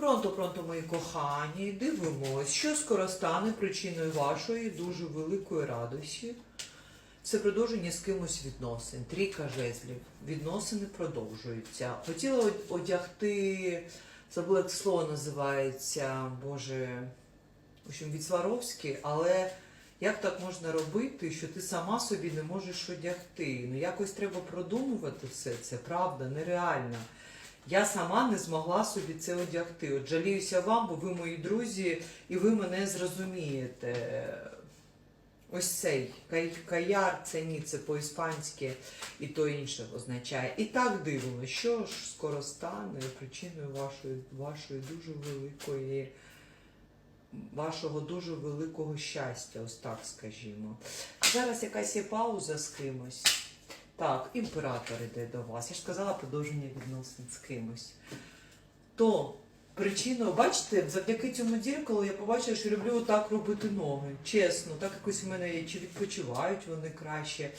Пронто, пронто, мої кохані, дивимось, що скоро стане причиною вашої дуже великої радості. Це продовження з кимось відносин. Трійка жезлів. Відносини продовжуються. Хотіла од- одягти, забула як слово називається, Боже, в общем, від Сваровськи, але як так можна робити, що ти сама собі не можеш одягти? Ну якось треба продумувати все це, правда, нереально. Я сама не змогла собі це одягти. От жаліюся вам, бо ви мої друзі, і ви мене зрозумієте. Ось цей каяр, це ні, це по-іспанськи і то інше означає. І так дивно, що ж скоро стане причиною вашої, вашої дуже великої, вашого дуже великого щастя, ось так скажімо. Зараз якась є пауза з кимось. Так, імператор йде до вас. Я ж сказала подовження відносин з кимось. То причиною, бачите, завдяки цьому дзеркалу я побачила, що люблю так робити ноги. Чесно, так якось у мене чи відпочивають вони краще.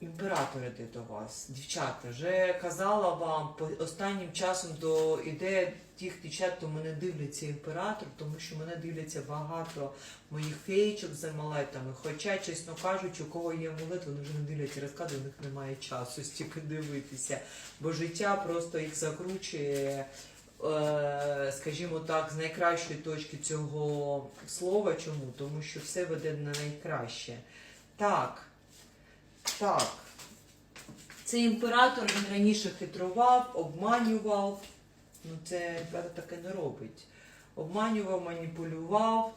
Імператор іде до вас, дівчата, вже казала вам останнім часом до іде тих дівчат, хто мене дивляться імператор, тому що мене дивляться багато моїх феєчок з амулетами. Хоча, чесно кажучи, у кого є амулет, вони вже не дивляться розклади, у них немає часу стільки дивитися. Бо життя просто їх закручує, е, скажімо так, з найкращої точки цього слова. Чому? Тому що все веде на найкраще. Так. Так. Цей імператор він раніше хитрував, обманював. Ну, це імператор таке не робить. Обманював, маніпулював.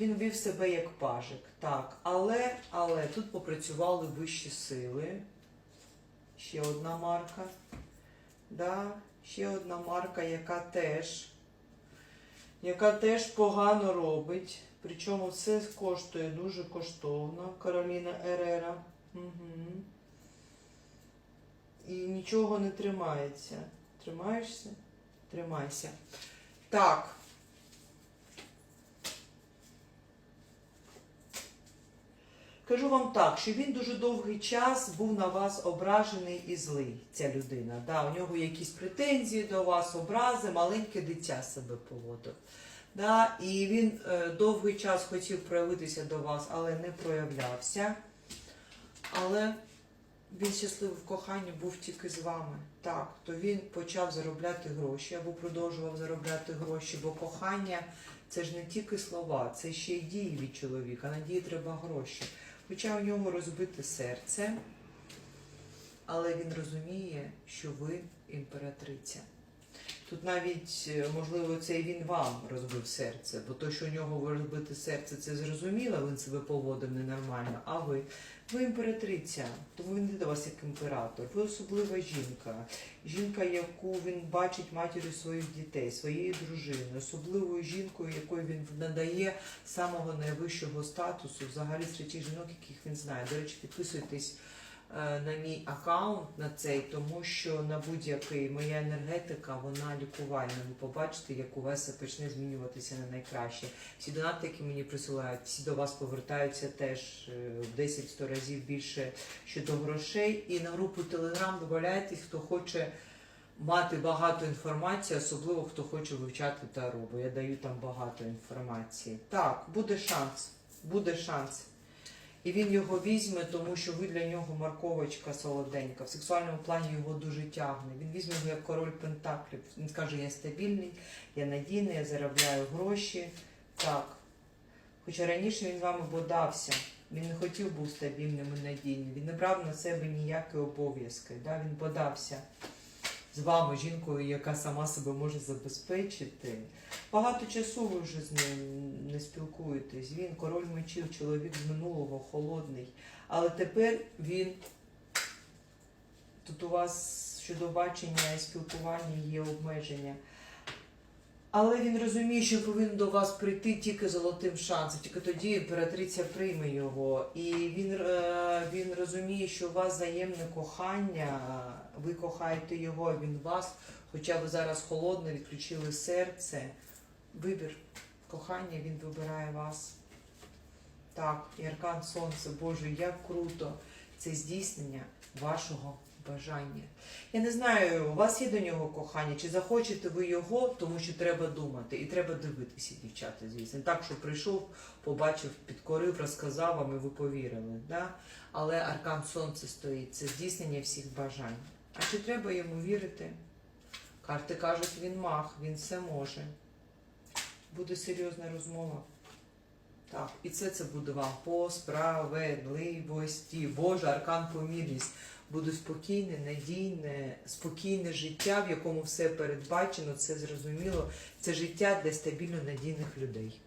Він вів себе як пажик. Так, але, але тут попрацювали вищі сили. Ще одна марка. Да, ще одна марка, яка теж, яка теж погано робить. Причому все коштує дуже коштовно. Кароліна Ерера. І нічого не тримається. Тримаєшся? Тримайся. Так. Кажу вам так, що він дуже довгий час був на вас ображений і злий, ця людина. Да, у нього якісь претензії до вас, образи, маленьке дитя себе поводив. Да, і він е, довгий час хотів проявитися до вас, але не проявлявся. Але він щасливий в коханні був тільки з вами. Так, то він почав заробляти гроші або продовжував заробляти гроші, бо кохання це ж не тільки слова, це ще й дії від чоловіка. На дії треба гроші. Хоча у нього розбите серце, але він розуміє, що ви імператриця. Тут навіть, е, можливо, це і він вам розбив серце, бо то, що у нього розбите серце, це зрозуміло, він себе поводив ненормально, а ви. Ви імператриця, тому він не до вас як імператор. Ви особлива жінка. Жінка, яку він бачить матір'ю своїх дітей, своєї дружини, особливою жінкою, якою він надає самого найвищого статусу, взагалі серед тих жінок, яких він знає. До речі, підписуйтесь на мій аккаунт на цей, тому що на будь-який моя енергетика, вона лікувальна. Ви побачите, як у вас почне змінюватися на найкраще. Всі донати, які мені присилають, всі до вас повертаються теж е, в 10-100 разів більше щодо грошей. І на групу Телеграм додайтесь, хто хоче мати багато інформації, особливо хто хоче вивчати таро, бо я даю там багато інформації. Так, буде шанс, буде шанс. І він його візьме, тому що ви для нього морковочка солоденька. В сексуальному плані його дуже тягне. Він візьме його як король пентаклів. Він скаже, я стабільний, я надійний, я заробляю гроші. Так. Хоча раніше він вами бодався. Він не хотів бути стабільним і надійним. Він не брав на себе ніякі обов'язки. Да? Він бодався з вами, жінкою, яка сама себе може забезпечити. Багато часу ви вже з ним не спілкуєтесь. Він король мечів, чоловік з минулого, холодний. Але тепер він тут у вас щодо бачення і спілкування є обмеження. Але він розуміє, що повинен до вас прийти тільки золотим шансом, тільки тоді імператриця прийме його. І він, е, він розуміє, що у вас взаємне кохання, ви кохаєте його, він вас, хоча ви зараз холодно, відключили серце. Вибір кохання, він вибирає вас. Так, і аркан сонце, Боже, як круто! Це здійснення вашого бажання. Я не знаю, у вас є до нього кохання, чи захочете ви його, тому що треба думати і треба дивитися, дівчата, звісно. Так, що прийшов, побачив, підкорив, розказав вам і ви повірили. Да? Але аркан сонце стоїть, це здійснення всіх бажань. А чи треба йому вірити? Карти кажуть, він маг, він все може. Буде серйозна розмова. Так, і це це буде вам по справедливості. Боже, аркан помірність. Буде спокійне, надійне, спокійне життя, в якому все передбачено, це зрозуміло. Це життя для стабільно надійних людей.